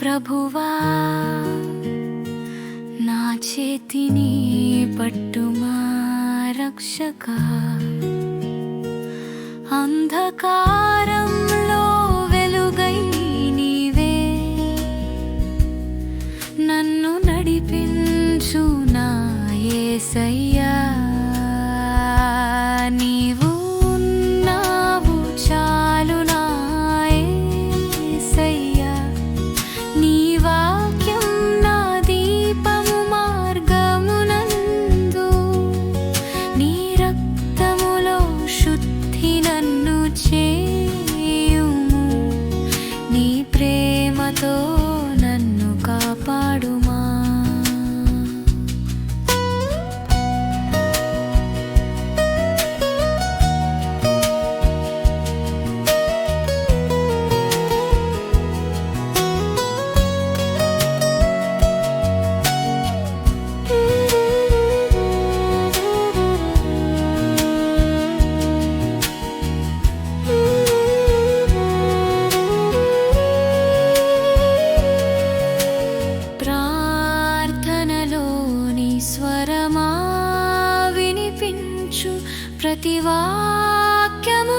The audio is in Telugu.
ప్రభువా నా చేతిని పట్టుమా రక్షక. అంధకారంలో వెలుగై నీవే. నన్ను నడిపించు నా యేసయ్యా so प्रतिवाक्यम्